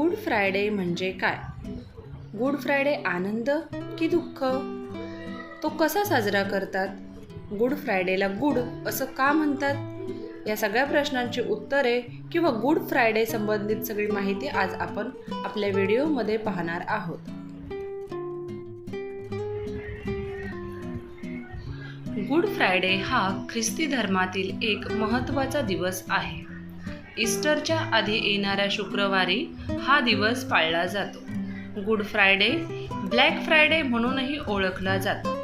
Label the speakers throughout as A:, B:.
A: Good Friday म्हणजे काय? Good Friday आनंद की दुःख? तो कसा साजरा करतात? गुड फ्रायडेला गुड असं का म्हणतात? या सगळ्या प्रश्नांची उत्तरे किंवा गुड फ्रायडे संबंधित सगळी माहिती आज आपण आपल्या व्हिडिओमध्ये पाहणार आहोत. गुड फ्रायडे हा ख्रिस्ती धर्मातील एक महत्त्वाचा दिवस आहे. ईस्टरच्या आधी येणाऱ्या शुक्रवारी हा दिवस पाळला जातो. गुड फ्रायडे ब्लॅक फ्रायडे म्हणूनही ओळखला जातो.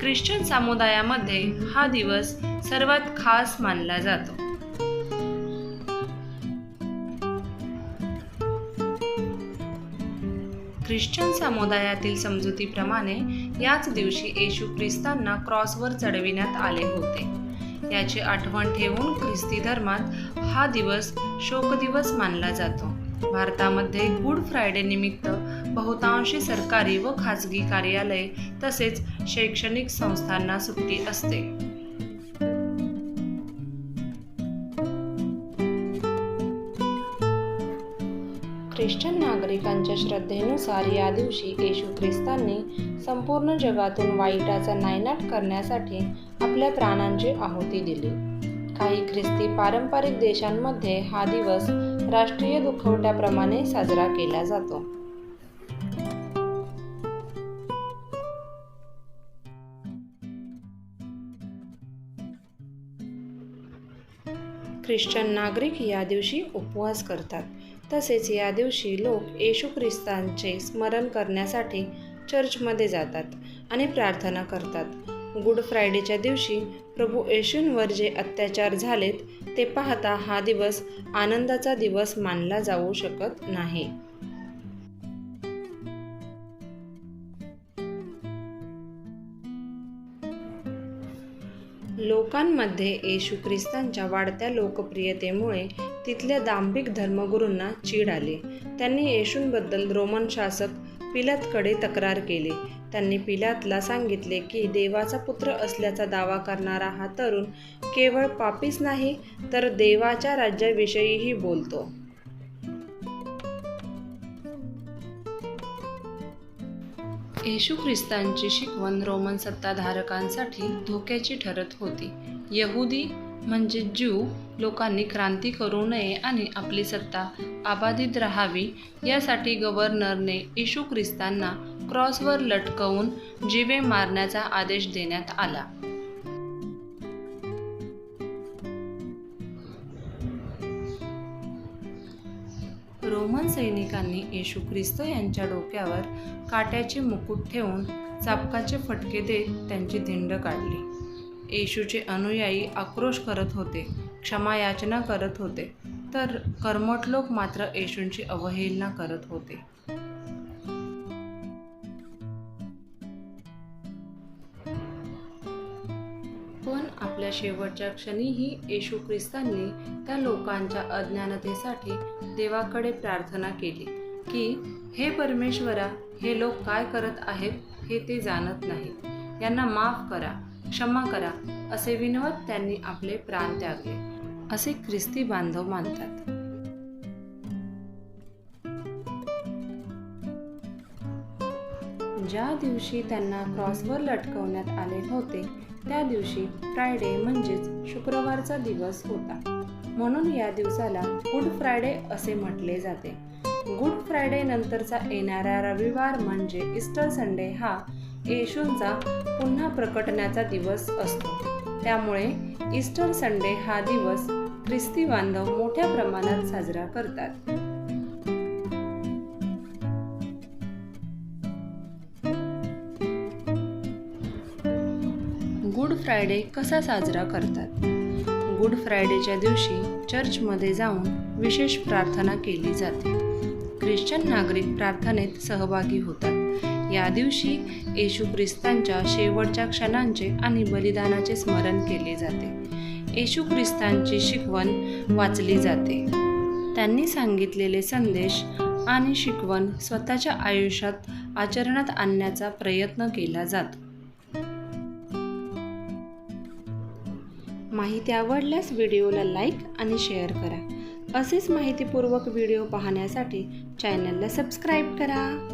A: ख्रिश्चन समुदायामध्ये हा दिवस सर्वात खास मानला जातो. ख्रिश्चन समुदायातील समजुतीप्रमाणे याच दिवशी येशू ख्रिस्तांना क्रॉसवर चढविण्यात आले होते. याची आठवण ठेवून ख्रिस्ती धर्मात हा दिवस शोक दिवस मानला जातो. भारतामध्ये गुड फ्रायडे निमित्त बहुतांशी सरकारी व खाजगी कार्यालय तसेच शैक्षणिक संस्थांना सुट्टी असते. ख्रिश्चन नागरिकांच्या श्रद्धेनुसार या दिवशी येशू ख्रिस्तांनी संपूर्ण जगातून वाईटाचा नायनाट करण्यासाठी आपल्या प्राणांची आहुती दिली. काही ख्रिस्ती पारंपरिक देशांमध्ये हा दिवस राष्ट्रीय दुखवट्याप्रमाणे साजरा केला जातो. ख्रिश्चन नागरिक या दिवशी उपवास करतात. तसेच या दिवशी लोक येशू ख्रिस्तांचे स्मरण करण्यासाठी चर्चमध्ये जातात आणि प्रार्थना करतात. गुड फ्रायडेच्या दिवशी प्रभू येशूंवर जे अत्याचार झालेत ते पाहता हा दिवस आनंदाचा दिवस मानला जाऊ शकत नाही. लोकांमध्ये येशू ख्रिस्तांच्या वाढत्या लोकप्रियतेमुळे तिथल्या दांभिक धर्मगुरूंना चीड आली. त्यांनी येशूंबद्दल रोमन शासक पिलातकडे तक्रार केली. त्यांनी पिलातला सांगितले की देवाचा पुत्र असल्याचा दावा करणारा हा तरुण केवळ पापीच नाही तर देवाच्या राज्याविषयीही बोलतो. येशू ख्रिस्तांची शिकवण रोमन सत्ताधारकांसाठी धोक्याची ठरत होती. यहुदी म्हणजे ज्यू लोकांनी क्रांती करू नये आणि आपली सत्ता अबाधित राहावी यासाठी गव्हर्नरने येशू ख्रिस्तांना क्रॉसवर लटकवून जीवे मारण्याचा आदेश देण्यात आला. रोमन सैनिकांनी येशू ख्रिस्त यांच्या डोक्यावर काट्याचे मुकुट ठेवून चापकाचे फटके देत त्यांची धिंड काढली. येशूचे अनुयायी आक्रोश करत होते क्षमा याचना करत होते तर कर्मठ लोक मात्र येशूंची अवहेलना करत होते. पण आपल्या शेवटच्या क्षणीही येशू ख्रिस्तांनी त्या लोकांच्या अज्ञानतेसाठी देवाकडे प्रार्थना केली की हे परमेश्वरा हे लोक काय करत आहेत हे ते जाणत नाहीत. यांना माफ करा क्षमा करा असे विनवत त्यांनी आपले प्राण त्यागले. असे ख्रिस्ती बांधव मानतात. ज्या दिवशी त्यांना क्रॉसवर लटकवण्यात आले होते त्या दिवशी फ्रायडे म्हणजेच शुक्रवारचा दिवस होता. म्हणून या दिवसाला गुड फ्रायडे असे म्हटले जाते. गुड फ्रायडे नंतरचा येणारा रविवार म्हणजे इस्टर संडे हा येशूंचा पुन्हा प्रकटण्याचा दिवस असतो. त्यामुळे इस्टर संडे हा दिवस ख्रिस्ती बांधव मोठ्या प्रमाणात साजरा करतात. गुड फ्रायडे कसा साजरा करतात? गुड फ्रायडेच्या दिवशी चर्चमध्ये जाऊन विशेष प्रार्थना केली जाते. ख्रिश्चन नागरिक प्रार्थनेत सहभागी होतात. या दिवशी येशू ख्रिस्तांच्या शेवटच्या क्षणांचे आणि बलिदानाचे स्मरण केले जाते. येशू ख्रिस्तांची शिकवण वाचली जाते. त्यांनी सांगितलेले संदेश आणि शिकवण स्वतःच्या आयुष्यात आचरणात आणण्याचा प्रयत्न केला जातो. माहिती आवडल्यास व्हिडिओला लाईक आणि शेअर करा. असेच माहितीपूर्वक व्हिडिओ पाहण्यासाठी चॅनलला सबस्क्राईब करा.